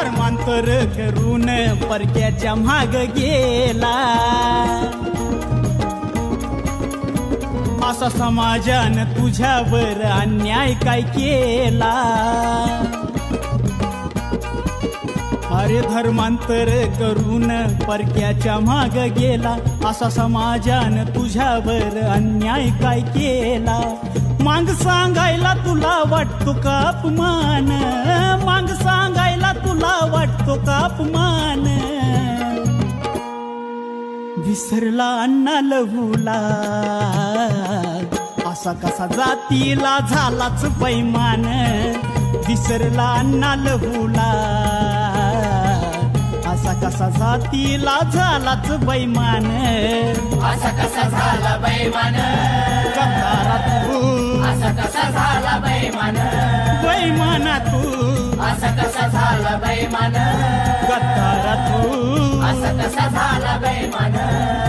धर्मांतर करून परक्याच्या माग गेला. असा समाजान तुझ्यावर अन्याय काय केला? अरे धर्मांतर करून परक्याच्या माग गेला. असा समाजान तुझ्यावर अन्याय काय केला? मांग सांगायला तुला वाटतो का अपमान? मांग सांग वाटतो का अपमान विसरला अण्णा लहूला. असा कसा जातीला झालाच बैमान. विसरला अण्णा लहूला. असा कसा जातीला झालाच बैमान. असा कसा झाला बैमान? असा कसा बैमान. कतारा तू. असा कसा झाला बैमान?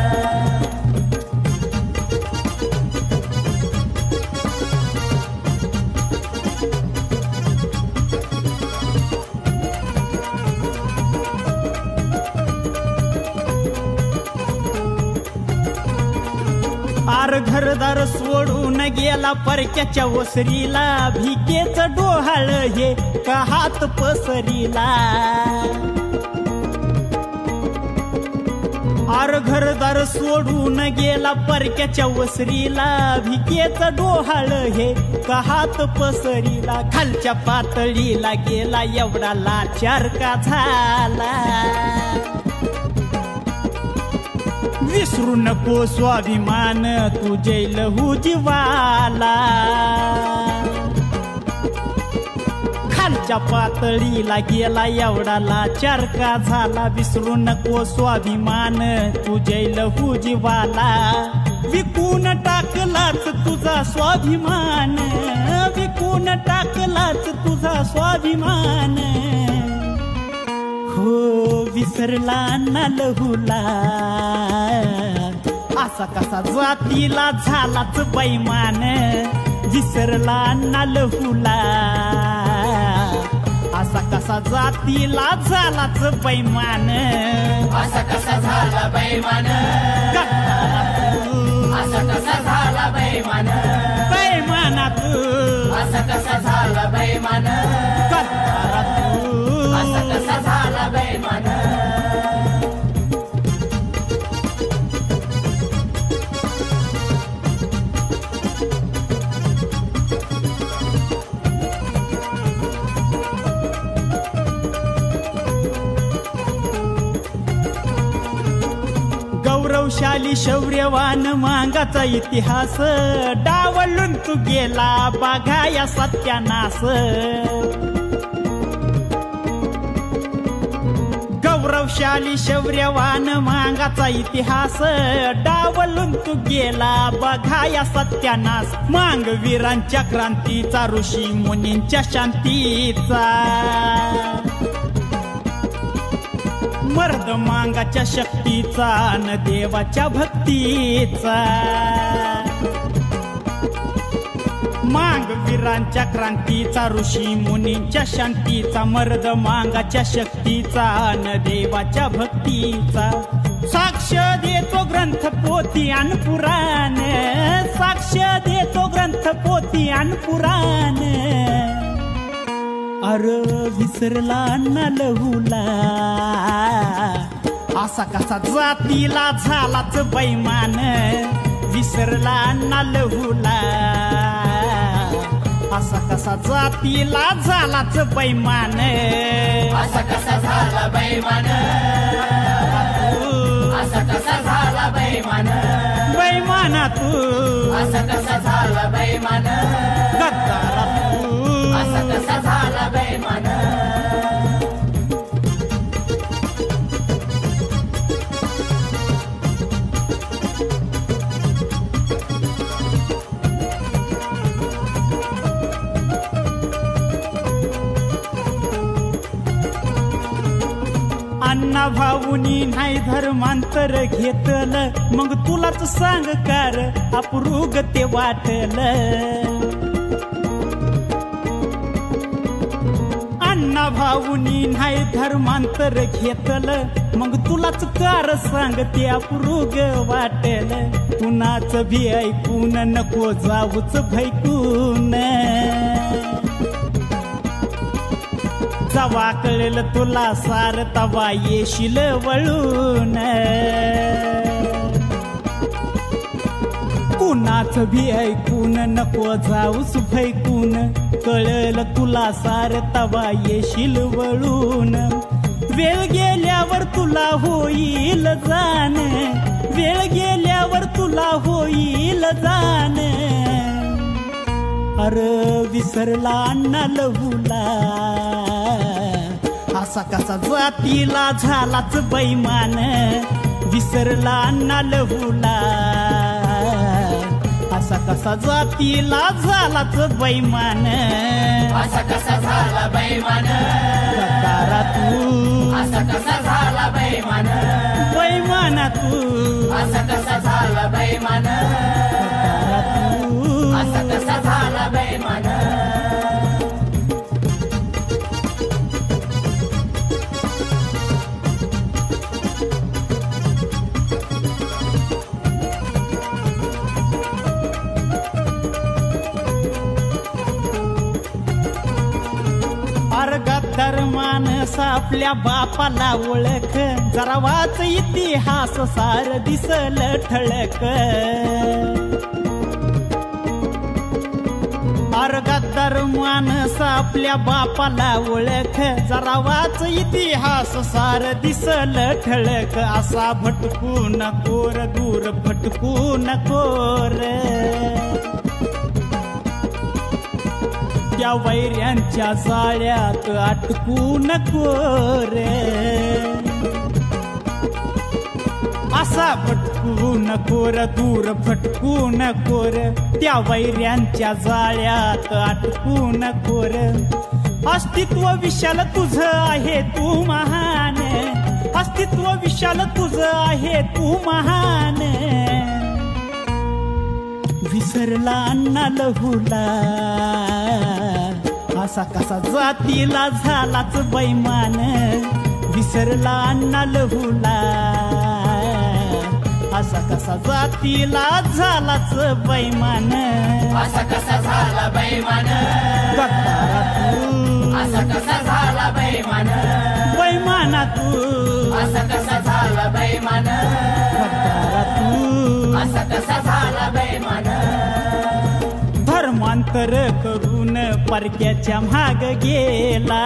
आर घरदार सोडून गेला परक्याच्या ओसरीला. भिकेच डोहाळ हे का हात पसरीला? आर घरदार सोडून गेला परक्याच्या ओसरीला. भिकेच डोहाळ हे का हात पसरीला? खालच्या पातळीला गेला एवढा लाचार का झाला? विसरू नको स्वाभिमान तुझे लहू जीवाला. खालच्या पातळीला गेला एवढा लाचार का झाला विसरू नको स्वाभिमान तुझे लहू जीवाला. विकून टाकलाच तुझा स्वाभिमान विकून टाकलाच तुझा स्वाभिमान. हो विसरला ना लहुला. असा कसा जातीला झालाच बैमान विसरला ना लहुला. असा कसा जातीला झालाच बैमान असा कसा झाला बैमान? असा कसा झाला बैमान? बैमाना तू असा कसा झाला बैमान? गौरवशाली शौर्यवान मांगाचा इतिहास. डावलून तू गेला बाघा या सत्यानास गौरवशाली शौर्यवान मांगाचा इतिहास. डावलून तू गेला बघा या सत्यानास मांग वीरांच्या क्रांतीचा ऋषी मुनींच्या शांतीचा. मर्द मांगाच्या शक्तीचा न देवाच्या भक्तीचा. मांग वीरांच्या क्रांतीचा ऋषी मुनींच्या शांतीचा मर्द मांगाच्या शक्तीचा न देवाच्या भक्तीचा. साक्ष देतो ग्रंथ पोती आणि पुराण साक्ष देतो ग्रंथ पोती आणि पुराण. अर विसरला न लहुला असा कसा जातीला झालाच बैमान. विसरला ना लहुला. असा कसा जातीला झालाच बैमान. असा कसा झाला बैमान. असा कसा झाला बैमान. बैमाना तू असा कसा झाला बैमान. अण्णा भाऊनी नाही धर्मांतर घेतलं. मग तुलाच सांग कार अपरूग ते वाटल. अण्णा भाऊनी नाही धर्मांतर घेतलं. मग तुलाच कार सांग ते अपरूग वाटल. कुणाच भी ऐकून नको जाऊच भैकून जवा कळेल तुला सार तवा येशील वळून. कुणाच भी ऐकून नको जाऊस फैकून कळल तुला सार तवा येशील वळून. वेळ गेल्यावर तुला होईल जाण. वेळ गेल्यावर तुला होईल जाण. अर विसरला अण्णा लहूला. असा कसा जातीला झालाच बैमान. विसरला अण्णा लहूला. असा कसा जातीला झालाच बैमान. असा कसा झाला बैमान. तारा तू असा कसा झाला बैमान. बैमाना तू असा कसा झाला बैमान. तारा तू असा कसा झाला माणस आपल्या बापाला ओळख. जरा वाच इतिहास सार दिसल ठळक. अर्गदर माणस आपल्या बापाला ओळख. जरा वाच इतिहास सार दिसल ठळक. असा भटकू नकोर दूर भटकू नकोर त्या वैऱ्यांच्या जाळ्यात अटकू नको रे. असा भटकू नको र दूर भटकू नको र. त्या वैऱ्यांच्या जाळ्यात अटकू नको र. अस्तित्व विशाल तुझं आहे तू महान. अस्तित्व विशाल तुझं आहे तू महान. विसरला अन्ना लहुला. असा कसा जातीला झालाच बैमान. विसरला अण्णा लहूला. असा कसा जातीला झालाच बैमान. असा कसा झाला बैमान. गद्दारा तू असा कसा झाला बैमान. बैमाना तू असा कसा झाला बैमान. गद्दारा तू असा कसा झाला बैमान. धर्मांतर करून परक्याच्या माग गेला.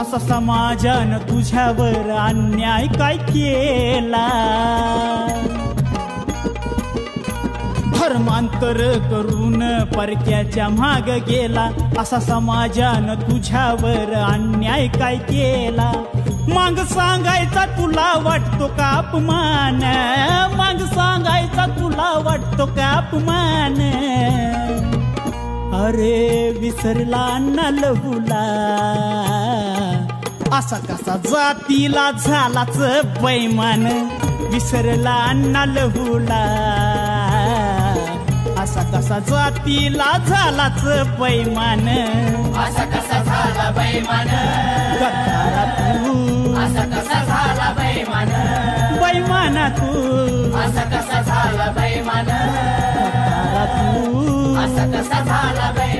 असा समाजान तुझ्यावर अन्याय काय केला? धर्मांतर करून परक्याच्या माग गेला. असा समाजान तुझ्यावर अन्याय काय केला? मग सांगायचा तुला वाटतो का अपमान? मग सांगायचा तुला वाटतो का अपमान? अरे विसरला अण्णा लहुला असा कसा जातीला झालाच बैमान. विसरला ना लहुला कसा जातीला झालाच बैमान? असा कसा झाला बैमान? गद्दारा तू असा कसा झाला बैमान? बैमाना तू असा कसा झाला बैमान? गद्दारा तू असा कसा झाला बैमान बैमाना तू असा कसा झाला बैमान?